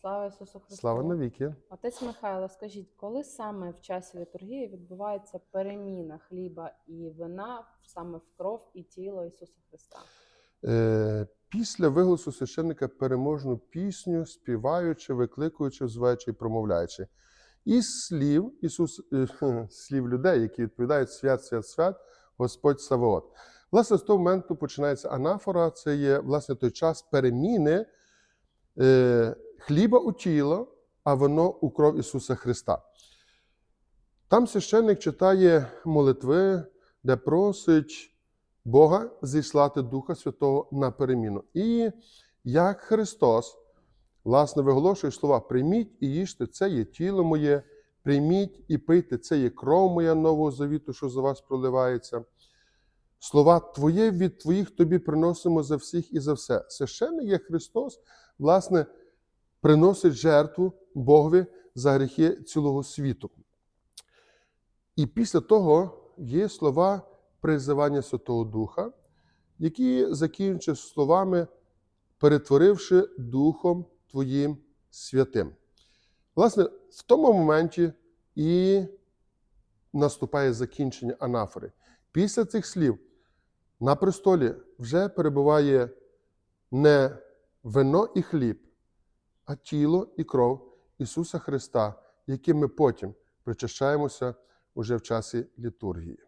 Слава Ісусу Христу! Слава навіки. Отець Михайло, скажіть, коли саме в часі літургії відбувається переміна хліба і вина саме в кров і тіло Ісуса Христа? Е, Після виголосу священника переможну пісню, співаючи, викликуючи, зваючи і промовляючи. Із слів Ісус, е, слів людей, які відповідають свят, свят, свят, Господь Саваот. Власне, з того моменту починається анафора, це є власне той час переміни е, хліба у тіло, а воно у кров Ісуса Христа. Там священник читає молитви, де просить Бога зіслати Духа Святого на переміну. І як Христос, власне, виголошує слова: прийміть і їжте, це є тіло моє, прийміть і пийте, це є кров моя нового завіту, що за вас проливається. Слова Твоє від Твоїх тобі приносимо за всіх і за все. Священник є Христос, власне, приносить жертву Богові за гріхи цілого світу. І після того є слова призивання Святого Духа, які закінчує словами, перетворивши Духом Твоїм святим. Власне, в тому моменті і наступає закінчення анафори. Після цих слів на престолі вже перебуває не вино і хліб, а тіло і кров Ісуса Христа, яким ми потім причащаємося уже в часі літургії.